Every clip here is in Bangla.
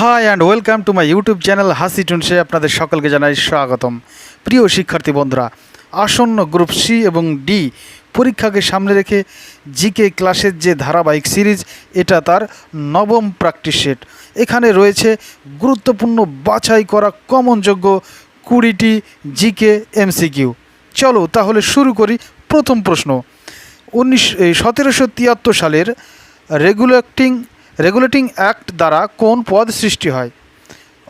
Hi and welcome to my YouTube channel Hasi টুনসে আপনাদের সকলকে জানাই স্বাগতম। প্রিয় শিক্ষার্থী বন্ধুরা, আসন্ন গ্রুপ সি এবং ডি পরীক্ষাকে সামনে রেখে জিকে ক্লাসের যে ধারাবাহিক সিরিজ, এটা তার নবম প্র্যাকটিস সেট এখানে রয়েছে গুরুত্বপূর্ণ বাছাই করা কমনযোগ্য কুড়িটি জিকে এমসিকিউ চলো তাহলে শুরু করি প্রথম প্রশ্ন। উনিশ সতেরোশো তিয়াত্তর সালের রেগুলেটিং রেগুলেটিং অ্যাক্ট দ্বারা কোন পদ সৃষ্টি হয়?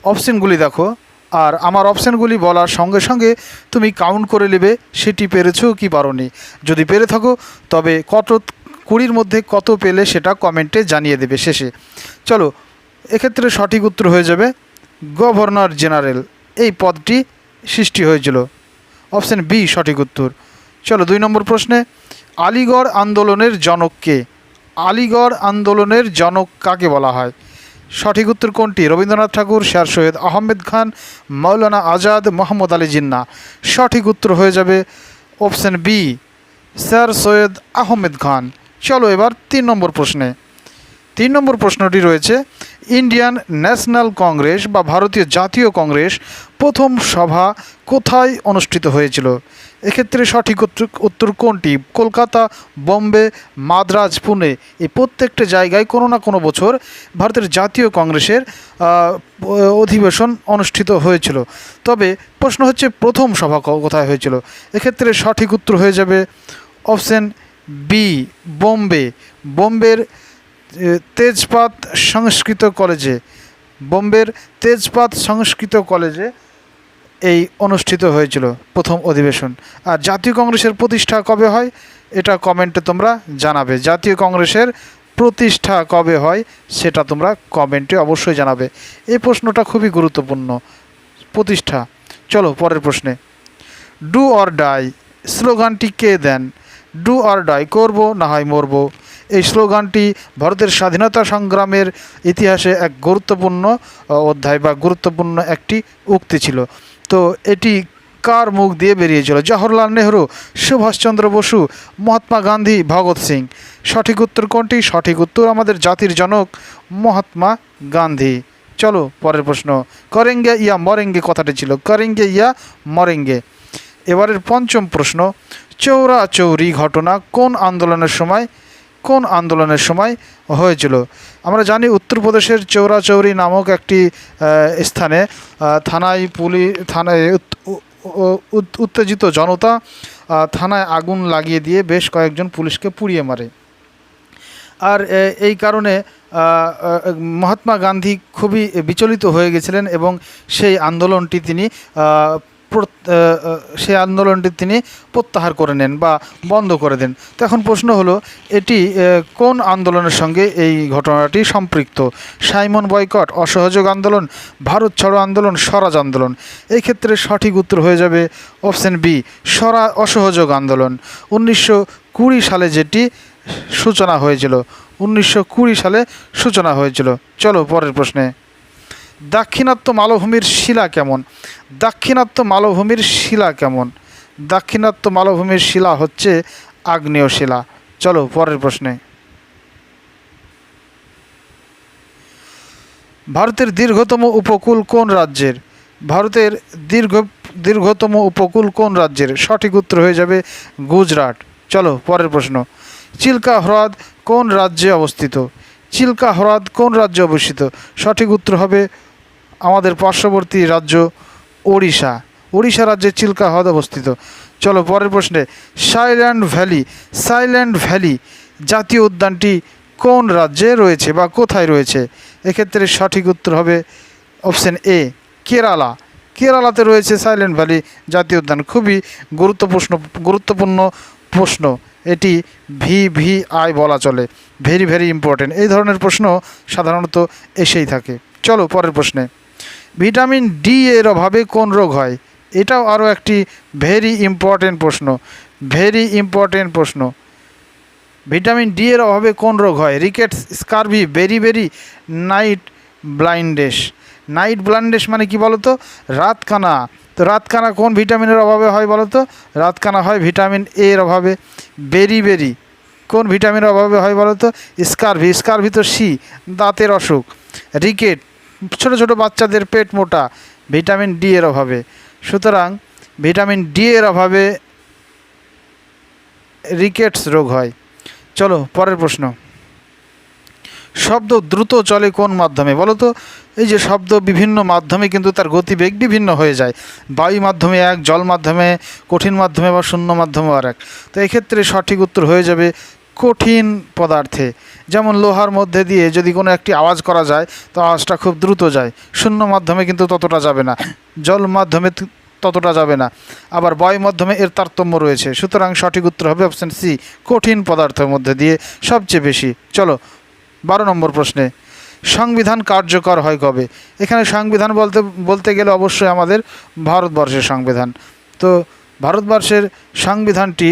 অপশানগুলি দেখো। আর আমার অপশানগুলি বলার সঙ্গে সঙ্গে তুমি কাউন্ট করে নেবে, সেটি পেরেছ কি পারোনি। যদি পেরে থাকো, তবে কত, কুড়ির মধ্যে কত পেলে সেটা কমেন্টে জানিয়ে দেবে শেষে। চলো, এক্ষেত্রে সঠিক উত্তর হয়ে যাবে, গভর্নর জেনারেল। এই পদটি সৃষ্টি হয়েছিল। অপশান বি, সঠিক উত্তর। চলো, দুই নম্বর প্রশ্নে, আলিগড় আন্দোলনের জনক কে? আলিগড় আন্দোলনের জনক কাকে বলা হয়? সঠিক উত্তর কোনটি? রবীন্দ্রনাথ ঠাকুর শের সৈয়দ আহমেদ খান মৌলানা আজাদ মোহাম্মদ আলী জিন্না। সঠিক উত্তর হয়ে যাবে option B, sir Syed Ahmed Khan. চলো এবার তিন নম্বর প্রশ্নে। তিন নম্বর প্রশ্নটি রয়েছে ইন্ডিয়ান ন্যাশনাল কংগ্রেস বা ভারতীয় জাতীয় কংগ্রেস প্রথম সভা কোথায় অনুষ্ঠিত হয়েছিল? এক্ষেত্রে সঠিক উত্তর কোনটি? কলকাতা, বোম্বে, মাদ্রাজ, পুনে। এই প্রত্যেকটা জায়গায় কোনো না কোনো বছর ভারতের জাতীয় কংগ্রেসের অধিবেশন অনুষ্ঠিত হয়েছিল। তবে প্রশ্ন হচ্ছে প্রথম সভা কোথায় হয়েছিল? এক্ষেত্রে সঠিক উত্তর হয়ে যাবে অপশান বি, বোম্বে। বোম্বের তেজপাত সংস্কৃত কলেজে, বোম্বের তেজপাত সংস্কৃত কলেজে এই অনুষ্ঠিত হয়েছিল প্রথম অধিবেশন। আর জাতীয় কংগ্রেসের প্রতিষ্ঠা কবে হয়, এটা কমেন্টে তোমরা জানাবে। জাতীয় কংগ্রেসের প্রতিষ্ঠা কবে হয়, সেটা তোমরা কমেন্টে অবশ্যই জানাবে। এই প্রশ্নটা খুবই গুরুত্বপূর্ণ। প্রতিষ্ঠা। চলো, পরের প্রশ্নে। ডু অর ডাই স্লোগানটি কে দেন? ডু অর ডাই করব না হয় মরবো? এই স্লোগানটি ভারতের স্বাধীনতা সংগ্রামের ইতিহাসে এক গুরুত্বপূর্ণ অধ্যায় বা গুরুত্বপূর্ণ একটি উক্তি ছিল। তো এটি কার মুখ দিয়ে বেরিয়েছিল জওহরলাল নেহরু, সুভাষচন্দ্র বসু, মহাত্মা গান্ধী, ভগৎ সিং। সঠিক উত্তর কোনটি? সঠিক উত্তর আমাদের জাতির জনক মহাত্মা গান্ধী। চলো পরের প্রশ্ন। করেঙ্গে ইয়া মরেঙ্গে কথাটি ছিল। করেঙ্গে ইয়া মরেঙ্গে। এবারের পঞ্চম প্রশ্ন। চৌরা চৌরি ঘটনা কোন আন্দোলনের সময় কোন আন্দোলনের সময় হয়েছিল? আমরা জানি উত্তরপ্রদেশের চৌরাচৌরি নামক একটি স্থানে থানায় পুলি, থানায় উত্তেজিত জনতা থানায় আগুন লাগিয়ে দিয়ে বেশ কয়েকজন পুলিশকে পুড়িয়ে মারে। আর এই কারণে মহাত্মা গান্ধী খুবই বিচলিত হয়ে গেছিলেন এবং সেই আন্দোলনটি তিনি সেই আন্দোলনটি তিনি প্রত্যাহার করে নেন বা বন্ধ করে দেন। তো এখন প্রশ্ন হলো, এটি কোন আন্দোলনের সঙ্গে এই ঘটনাটি সম্পৃক্ত? সাইমন বয়কট, অসহযোগ আন্দোলন, ভারত ছাড়ো আন্দোলন, স্বরাজ আন্দোলন? এই ক্ষেত্রে সঠিক উত্তর হয়ে যাবে অপশন বি, স্বরা, অসহযোগ আন্দোলন। উনিশশো কুড়ি সালে যেটি সূচনা হয়েছিল, উনিশশো কুড়ি সালে সূচনা হয়েছিল। চলো পরের প্রশ্নে। দাক্ষিণাত্য মালভূমির শিলা কেমন? দাক্ষিণাত্য মালভূমির শিলা কেমন? দাক্ষিণাত্য মালভূমির শিলা হচ্ছে আগ্নেয় শিলা। চলো পরের প্রশ্নে। ভারতের দীর্ঘতম উপকূল কোন রাজ্যের? ভারতের দীর্ঘ, দীর্ঘতম উপকূল কোন রাজ্যের? সঠিক উত্তর হয়ে যাবে গুজরাট। চলো পরের প্রশ্ন। চিল্কা হ্রদ কোন রাজ্যে অবস্থিত? চিল্কা হ্রদ কোন রাজ্যে অবস্থিত? সঠিক উত্তর হবে আমাদের পার্শ্ববর্তী রাজ্য ওড়িশা। ওড়িশা রাজ্যে চিল্কা হ্রদ অবস্থিত। চলো পরের প্রশ্নে, সাইল্যান্ড ভ্যালি সাইল্যান্ড ভ্যালি জাতীয় উদ্যানটি কোন রাজ্যে রয়েছে বা কোথায় রয়েছে? এক্ষেত্রে সঠিক উত্তর হবে অপশন এ, কেরালা। কেরালাতে রয়েছে সাইলেন্ট ভ্যালি জাতীয় উদ্যান। খুবই গুরুত্বপূর্ণ গুরুত্বপূর্ণ প্রশ্ন। এটি ভি ভি আই বলা চলে। Very very important. এই ধরনের প্রশ্ন সাধারণত এসেই থাকে। চলো পরের প্রশ্নে। ভিটামিন ডি এর অভাবে কোন রোগ হয়? এটাও আরও একটি ভেরি ইম্পর্টেন্ট প্রশ্ন ভেরি ইম্পর্টেন্ট প্রশ্ন। ভিটামিন ডি এর অভাবে কোন রোগ হয়? Rickets scurvy beri beri night blindness night blindness মানে কি বলো তো রাতকানা তো রাতকানা কোন ভিটামিনের অভাবে হয় বলো তো রাতকানা হয় ভিটামিন এ এর অভাবে। বেরি বেরি কোন ভিটামিনের অভাবে হয় বলো তো স্কারভি স্কারভি তো সি দাঁতের অসুখ। রিকেট ছোট ছোট বাচ্চাদের পেট মোটা, ভিটামিন ডি এর অভাবে। সুতরাং, ভিটামিন ডি এর অভাবে রিকেটস রোগ হয়। চলো, পরের প্রশ্ন। শব্দ দ্রুত চলে কোন মাধ্যমে? বলো তো, এই যে শব্দ বিভিন্ন মাধ্যমে কিন্তু তার গতিবেগ বিভিন্ন হয়ে যায়। বায়ু মাধ্যমে এক, জল মাধ্যমে, কঠিন মাধ্যমে বা শূন্য মাধ্যমে আর এক। তো এক্ষেত্রে সঠিক উত্তর হয়ে যাবে কঠিন পদার্থে, যেমন লোহার মধ্যে দিয়ে যদি কোনো একটি আওয়াজ করা যায়, তো আওয়াজটা খুব দ্রুত যায়। শূন্য মাধ্যমে কিন্তু ততটা যাবে না। জল মাধ্যমে ততটা যাবে না। আবার বায়ু মাধ্যমে এর তারতম্য রয়েছে। সুতরাং সঠিক উত্তর হবে অপশান সি কঠিন পদার্থের মধ্যে দিয়ে সবচেয়ে বেশি। চলো, বারো নম্বর প্রশ্নে। সংবিধান কার্যকর হয় কবে? এখানে সংবিধান বলতে বলতে গেলে অবশ্যই আমাদের ভারতবর্ষের সংবিধান। তো ভারতবর্ষের সংবিধানটি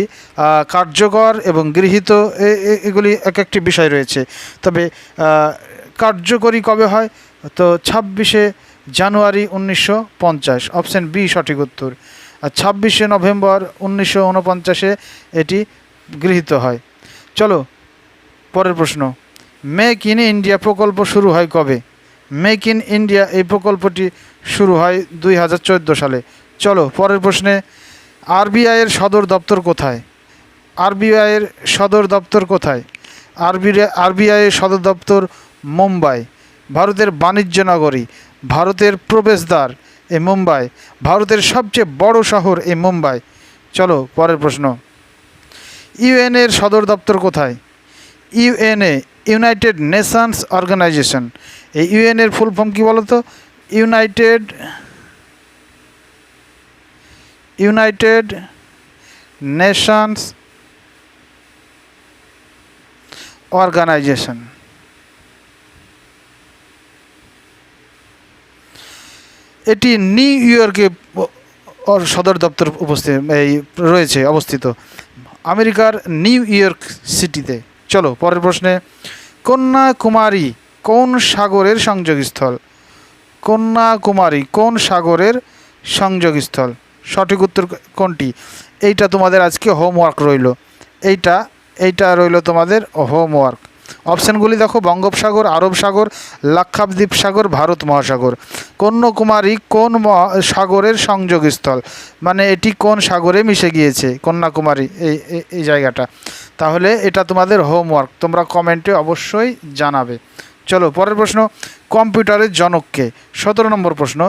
কার্যকর এবং গৃহীত এগুলি এক একটি বিষয় রয়েছে। তবে কার্যকরী কবে হয়? তো ছাব্বিশে জানুয়ারি উনিশশো পঞ্চাশ, অপশান বি, সঠিক উত্তর। আর ছাব্বিশে নভেম্বর উনিশশো উনপঞ্চাশে এটি গৃহীত হয়। চলো, পরের প্রশ্ন। মেক ইন ইন্ডিয়া প্রকল্প শুরু হয় কবে? মেক ইন ইন্ডিয়া এই প্রকল্পটি শুরু হয় দুই হাজার চোদ্দ সালে। চলো, পরের প্রশ্নে আরবিআইয়ের সদর দপ্তর কোথায়? আরবিআইয়ের সদর দপ্তর কোথায়? আরবি আরবিআইয়ের সদর দপ্তর মুম্বাই, ভারতের বাণিজ্য নগরী, ভারতের প্রবেশদ্বার এ মুম্বাই, ভারতের সবচেয়ে বড় শহর এই মুম্বাই। চলো, পরের প্রশ্ন। ইউএনের সদর দপ্তর কোথায়? ইউএনএ ইউনাইটেড নেশনস অর্গানাইজেশন। এই ইউএনের ফুল ফর্ম কী বলো তো ইউনাইটেড ইউনাইটেড নেশনস অর্গানাইজেশন এটি নিউ ইয়র্কে সদর দপ্তর উপস্থিত, এই রয়েছে, অবস্থিত। আমেরিকার নিউ ইয়র্ক সিটিতে। চলো, পরের প্রশ্নে। কন্যাকুমারী কোন সাগরের সংযোগস্থল? কন্যাকুমারী কোন সাগরের সংযোগস্থল? সঠিক উত্তর কোনটি? এইটা তোমাদের আজকে হোমওয়ার্ক রইল। এইটা এইটা রইল তোমাদের হোমওয়ার্ক অপশানগুলি দেখো, বঙ্গোপসাগর আরব সাগর লাক্ষাদ্বীপ সাগর ভারত মহাসাগর কন্যাকুমারী কোন সাগরের সংযোগস্থল? মানে এটি কোন সাগরে মিশে গিয়েছে? কন্যাকুমারী, এই- এই জায়গাটা। তাহলে এটা তোমাদের হোমওয়ার্ক তোমরা কমেন্টে অবশ্যই জানাবে। চলো, পরের প্রশ্ন, কম্পিউটারের জনককে। সতেরো নম্বর প্রশ্ন,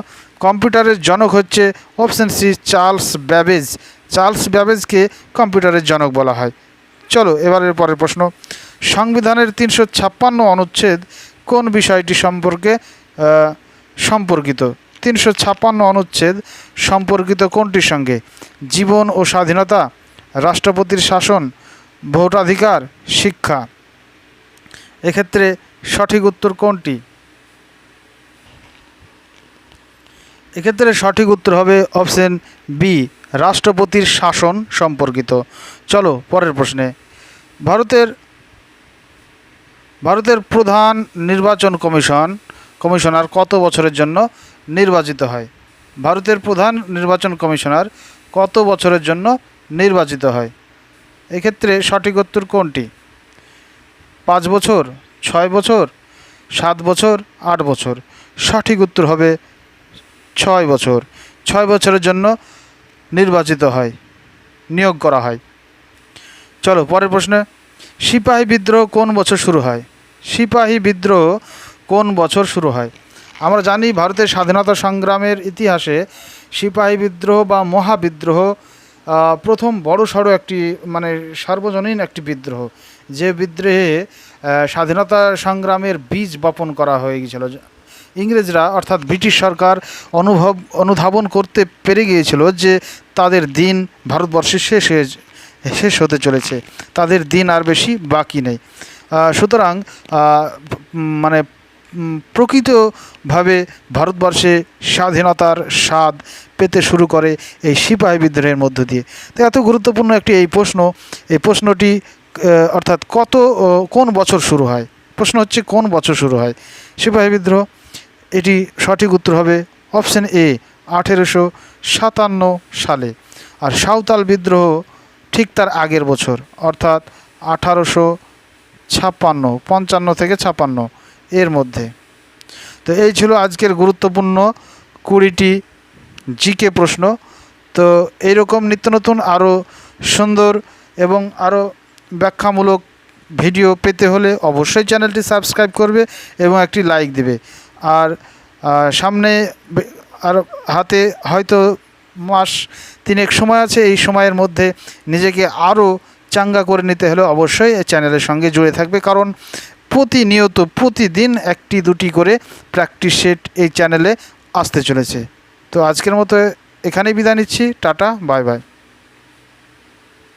কম্পিউটারের জনক হচ্ছে option C, Charles Babbage. Charles ব্যাবেজকে কম্পিউটারের জনক বলা হয়। চলো, এবারের পরের প্রশ্ন, সংবিধানের তিনশো ছাপ্পান্ন অনুচ্ছেদ কোন বিষয়টি সম্পর্কে সম্পর্কিত? তিনশো ছাপ্পান্ন অনুচ্ছেদ সম্পর্কিত কোনটির সঙ্গে? জীবন ও স্বাধীনতা, রাষ্ট্রপতির শাসন, ভোটাধিকার, শিক্ষা। এক্ষেত্রে সঠিক উত্তর কোনটি? এক্ষেত্রে সঠিক উত্তর হবে অপশন বি, রাষ্ট্রপতির শাসন সম্পর্কিত। চলো, পরের প্রশ্নে। ভারতের ভারতের প্রধান নির্বাচন কমিশন, কমিশনার কত বছরের জন্য নির্বাচিত হয়? ভারতের প্রধান নির্বাচন কমিশনার কত বছরের জন্য নির্বাচিত হয়? এক্ষেত্রে সঠিক উত্তর কোনটি? পাঁচ বছর ছয় বছর, সাত বছর, আট বছর। সঠিক উত্তর হবে ছয় বছর। ছয় বছরের জন্য নির্বাচিত হয়, নিয়োগ করা হয়। চলো, পরের প্রশ্নে। সিপাহী বিদ্রোহ কোন বছর শুরু হয়? সিপাহী বিদ্রোহ কোন বছর শুরু হয়? আমরা জানি ভারতের স্বাধীনতা সংগ্রামের ইতিহাসে সিপাহী বিদ্রোহ বা মহাবিদ্রোহ প্রথম বড় সড়ো একটি মানে সার্বজনীন একটি বিদ্রোহ। যে বিদ্রোহে স্বাধীনতা সংগ্রামের বীজ বপন করা হয়ে গিয়েছিল। ইংরেজরা, অর্থাৎ ব্রিটিশ সরকার অনুভব, অনুধাবন করতে পেরে গিয়েছিল যে তাদের দিন ভারতবর্ষে শেষ হয়ে শেষ হতে চলেছে। তাদের দিন আর বেশি বাকি নেই। সুতরাং মানে প্রকৃতভাবে ভারতবর্ষে স্বাধীনতার স্বাদ পেতে শুরু করে এই সিপাহী বিদ্রোহের মধ্য দিয়ে। তো এত গুরুত্বপূর্ণ একটি এই প্রশ্ন, এই প্রশ্নটি অর্থাৎ কত কোন বছর শুরু হয়? প্রশ্ন হচ্ছে, কোন বছর শুরু হয়? সিপাহী বিদ্রোহ, এটি সঠিক উত্তর হবে অপশন এ, আঠেরোশো সাতান্ন সালে। আর সাঁওতাল বিদ্রোহ ঠিক তার আগের বছর, অর্থাৎ আঠারোশো ছাপ্পান্ন, পঞ্চান্ন থেকে ছাপ্পান্ন এর মধ্যে। তো এই ছিল আজকের গুরুত্বপূর্ণ কুড়িটি জিকে প্রশ্ন। তো এইরকম নিত্য নতুন, আরও সুন্দর এবং আরও ব্যাখ্যামূলক ভিডিও পেতে হলে অবশ্যই চ্যানেলটি সাবস্ক্রাইব করবে এবং একটি লাইক দেবে। আর সামনে আর হাতে হয়তো মাস তিনেক সময় আছে, এই সময়ের মধ্যে নিজেকে আরও চাঙ্গা করে নিতে হলে অবশ্যই চ্যানেলের সঙ্গে জুড়ে থাকবে। কারণ প্রতিনিয়ত, প্রতিদিন একটি, দুটি করে প্র্যাকটিস সেট এই চ্যানেলে আসতে চলেছে। তো আজকের মতো এখানেই বিদায় নিচ্ছি। Tata, bye bye.